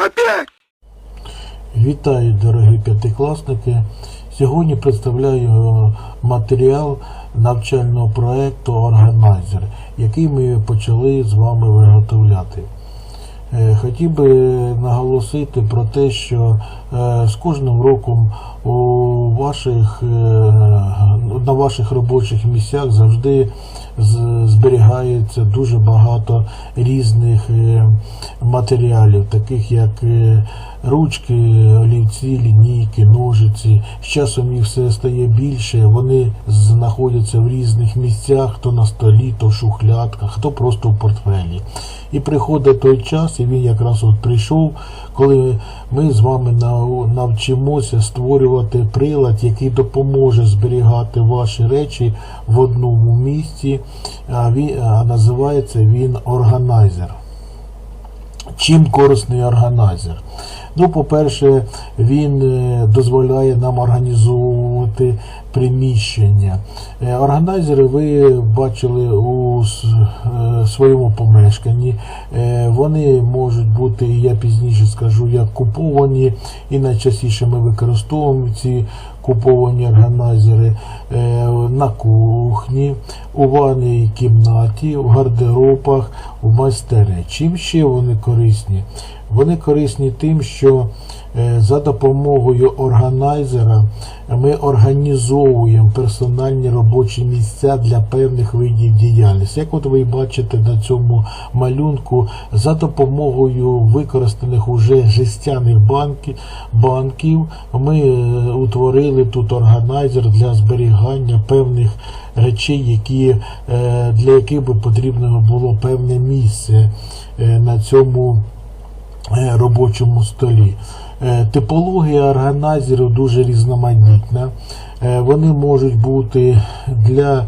Опять? Вітаю, дорогі п'ятикласники. Сьогодні представляю е, матеріал навчального проєкту Органайзер, який ми почали з вами виготовляти. Е, Хотів би наголосити про те, що е, з кожним роком у ваших, е, на ваших робочих місцях завжди зберігається дуже багато різних е, матеріалів, таких як е, ручки, олівці, лінійки, ножиці. З часом їх все стає більше. Вони знаходяться в різних місцях, хто на столі, то в шухлядках, хто просто в портфелі. І приходить той час, і він якраз от прийшов, коли ми з вами навчимося створювати прилад, який допоможе зберігати ваші речі в одному місці, а, він, а називається він органайзер. Чим корисний органайзер? Ну, по-перше, він е, дозволяє нам організовувати приміщення. Е, Органайзери ви бачили у е, своєму помешканні. Е, Вони можуть бути, я пізніше скажу, як куповані, і найчастіше ми використовуємо ці куповані органайзери е, на кухні, у ванній кімнаті, в гардеробах, в майстерні. Чим ще вони корисні? Вони корисні тим, що е, за допомогою органайзера ми організовуємо персональні робочі місця для певних видів діяльності. Як от ви бачите на цьому малюнку, за допомогою використаних уже жестяних банків ми е, утворили тут органайзер для зберігання певних речей, які, е, для яких би потрібно було певне місце е, на цьому е, робочому столі. Типологія органайзерів дуже різноманітна. Вони можуть бути для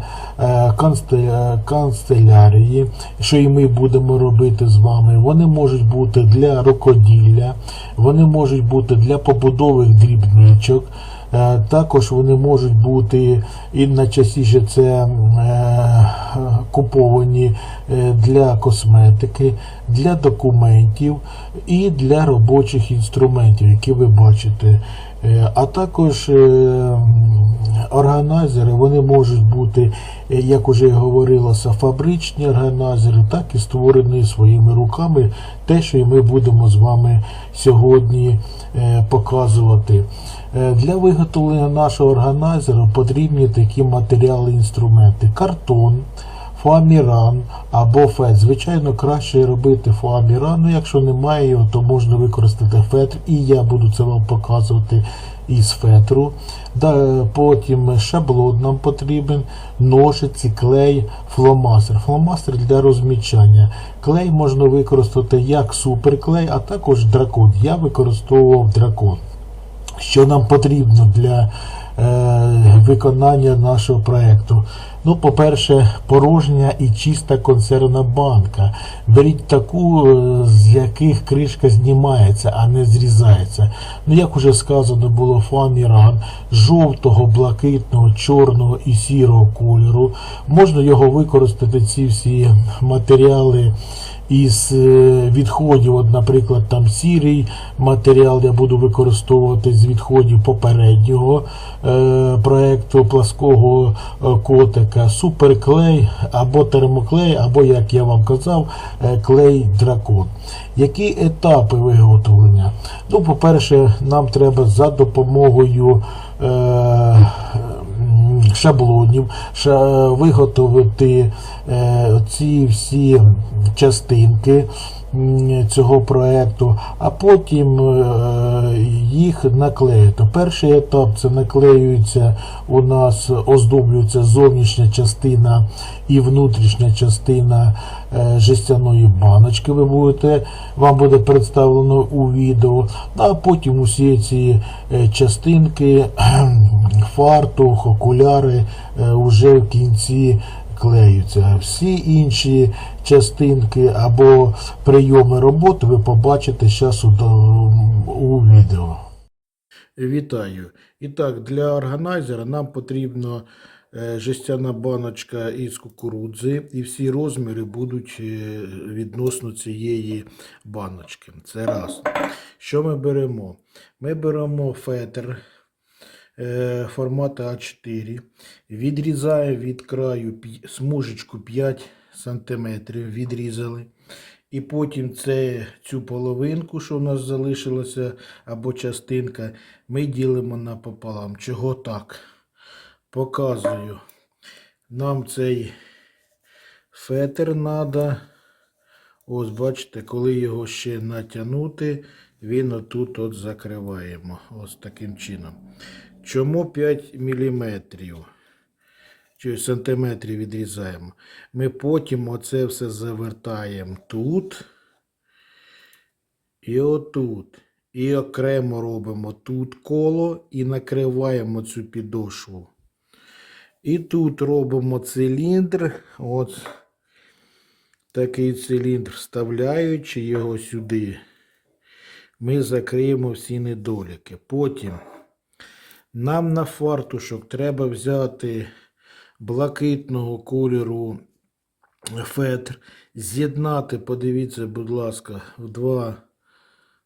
канцелярії, що і ми будемо робити з вами. Вони можуть бути для рукоділля, вони можуть бути для побудових дрібничок. Е, Також вони можуть бути і найчастіше це е, куповані е, для косметики, для документів і для робочих інструментів, які ви бачите. А також органайзери вони можуть бути, е, як уже говорилося, фабричні органайзери, так і створені своїми руками, те, що ми будемо з вами сьогодні е, показувати. Е, Для виготовлення нашого органайзера потрібні такі матеріали інструменти: картон, фоаміран або фет. Звичайно, краще робити фоаміран, ну якщо немає його, то можна використати фетр, і я буду це вам показувати із фетру. Потім шаблон нам потрібен, ножиці, клей, фломастер. Фломастер для розмічання. Клей можна використати як суперклей, а також дракон. Я використовував дракон що нам потрібно для е, виконання нашого проєкту. Ну, по-перше, порожня і чиста консервна банка. Беріть таку, е, з яких кришка знімається, а не зрізається. Ну, як уже сказано, було фоаміран жовтого, блакитного, чорного і сірого кольору. Можна його використати, ці всі матеріали із е, відходів, от, наприклад, там сірий матеріал я буду використовувати з відходів попереднього е, проекту плаского е, котика, суперклей або термоклей, або, як я вам казав, е, клей дракон. Які етапи виготовлення? Ну, по-перше, нам треба за допомогою е, м, шаблонів ша- виготовити е, ці всі частинки цього проекту, а потім е, їх наклеїти. Перший етап це наклеюється у нас, оздоблюється зовнішня частина і внутрішня частина е, жестяної баночки. Ви будете, вам буде представлено у відео. А потім усі ці е, частинки, фартух, окуляри е, уже в кінці клеються. Всі інші частинки або прийоми роботи ви побачите зараз у, у відео. Вітаю. І так, для органайзера нам потрібно е, жестяна баночка із кукурудзи, і всі розміри будуть е, відносно цієї баночки. Це раз. Що ми беремо? Ми беремо фетр формату А4, відрізаємо від краю смужечку 5 см, відрізали. І потім це, цю половинку, що у нас залишилося, або частинка, ми ділимо напополам. Чого так? Показую. Нам цей фетр треба. Ось бачите, коли його ще натягнути, він отут от закриваємо. Ось таким чином. Чому 5 мм? Чи сантиметрів відрізаємо? Ми потім оце все завертаємо тут і отут. І окремо робимо тут коло і накриваємо цю підошву. І тут робимо циліндр. От такий циліндр, вставляючи його сюди, ми закриємо всі недоліки. Потім нам на фартушок треба взяти блакитного кольору фетр, з'єднати, подивіться, будь ласка, в два.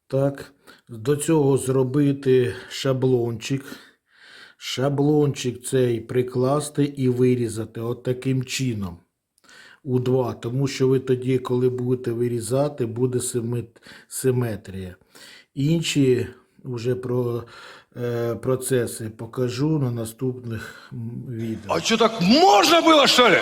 Так, до цього зробити шаблончик. Шаблончик цей прикласти і вирізати от таким чином у два, тому що ви тоді, коли будете вирізати, буде симет- симетрія. Інші вже про, процеси покажу на наступних відео. А что так можно было, что ли?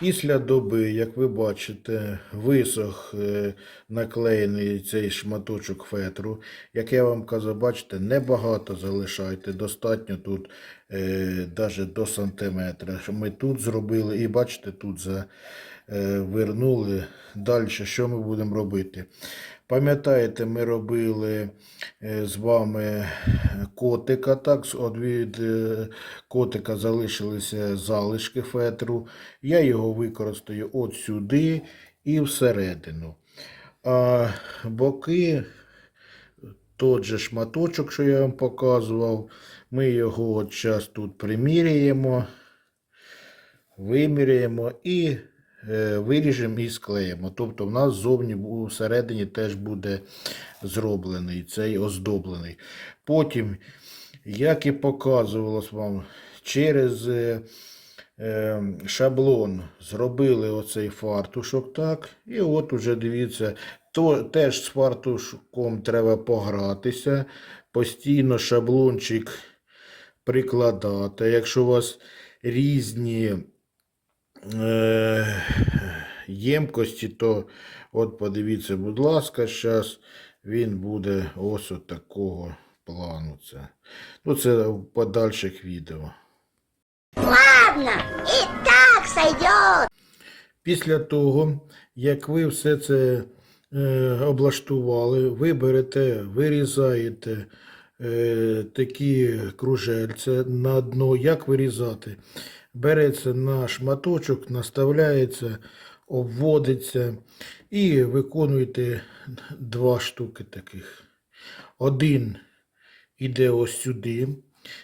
Після доби, як ви бачите, висох е, наклеєний цей шматочок фетру. Як я вам казав, бачите, небагато залишайте. Достатньо тут е, навіть до сантиметра. Ми тут зробили і бачите, тут завернули. Далі що ми будемо робити? Пам'ятаєте, ми робили е, з вами котика. Так, от від е, котика залишилися залишки фетру. Я його використаю от сюди і всередину. А боки, тот же шматочок, що я вам показував, ми його от зараз тут приміряємо, виміряємо і е, виріжемо і склеїмо. Тобто в нас зовні всередині теж буде зроблений цей оздоблений. Потім, як і показувалось вам, через е, е, шаблон зробили оцей фартушок, так, і от уже дивіться, то, теж з фартушком треба погратися, постійно шаблончик прикладати. Якщо у вас різні е, ємкості, то от подивіться, будь ласка, зараз він буде ось от такого плану. Це. Ну, це в подальших відео. Ладно, и так сойдет. Після того, як ви все це е, облаштували, ви берете, вирізаєте е, такі кружельця на дно. Як вирізати? Береться на шматочок, наставляється, обводиться і виконуєте два штуки таких. Один іде ось сюди.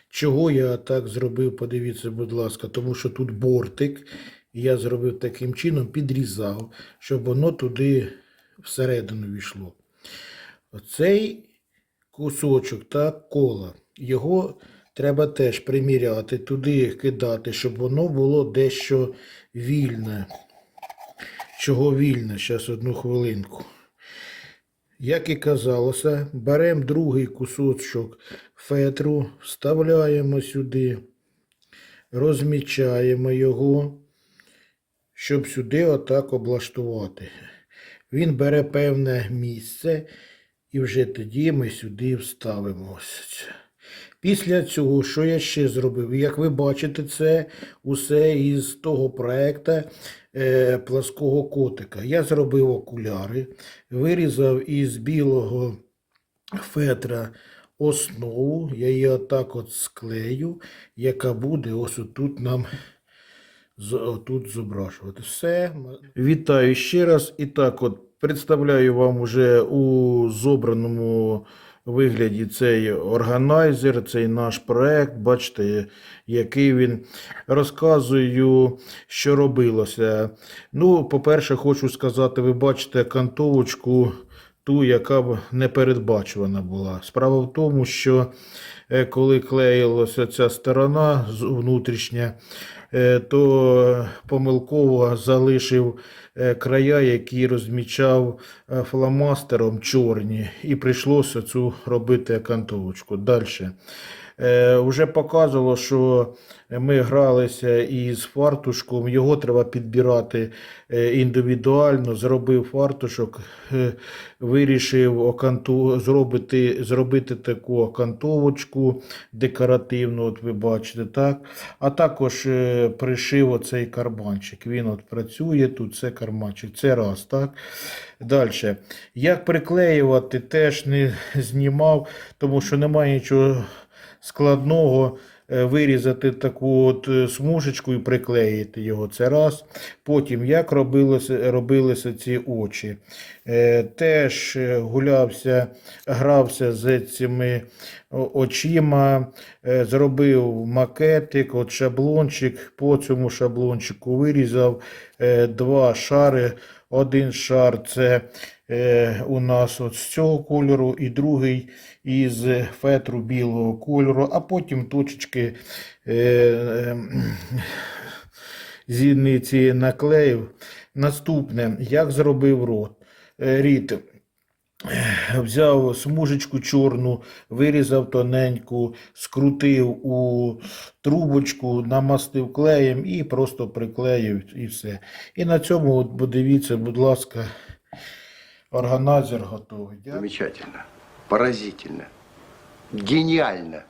Чого я так зробив, подивіться, будь ласка, тому що тут бортик, я зробив таким чином, підрізав, щоб воно туди всередину війшло. Оцей кусочок так, кола, його треба теж приміряти, туди кидати, щоб воно було дещо вільне. Чого вільне? Зараз одну хвилинку. Як і казалося, беремо другий кусочок фетру, вставляємо сюди, розмічаємо його, щоб сюди отак облаштувати. Він бере певне місце, і вже тоді ми сюди вставимо. ось. Після цього, що я ще зробив? Як ви бачите, це усе із того проекту е, плаского котика. Я зробив окуляри, вирізав із білого фетра основу, я її отак от склею, яка буде ось отут нам тут зображувати. Все. Вітаю ще раз. І так, от представляю вам уже у зобраному вигляді цей органайзер, цей наш проект. Бачите, який він. Розказую, що робилося. Ну, по-перше, хочу сказати, ви бачите кантовочку, ту, яка б непередбачувана була. Справа в тому, що е, коли клеїлася ця сторона внутрішня, то помилково залишив е, края, які розмічав е, фломастером чорні, і прийшлося цю робити акантовочку. Далі. Е, Вже показувало, що ми гралися із фартушком, його треба підбирати е, індивідуально. Зробив фартушок, е, вирішив оканту, зробити, зробити таку окантовочку декоративну, от ви бачите, так. А також е, пришив оцей карманчик. Він от працює, тут це карманчик. Це раз, так. Далі. Як приклеювати, теж не знімав, тому що немає нічого складного е, вирізати таку от е, смужечку і приклеїти його. Це раз. Потім, як робилося, робилися ці очі. Е, Теж гулявся, грався з цими очима, зробив макетик, от шаблончик. По цьому шаблончику вирізав два шари. Один шар це у нас от з цього кольору, і другий із фетру білого кольору, а потім точечки е, е, зіниці наклеїв. Наступне, як зробив рот. Е, Рід взяв смужечку чорну, вирізав тоненьку, скрутив у трубочку, намастив клеєм і просто приклеїв і все. І на цьому, подивіться, будь ласка, органайзер готовий. Замечательно, поразительно, гениально.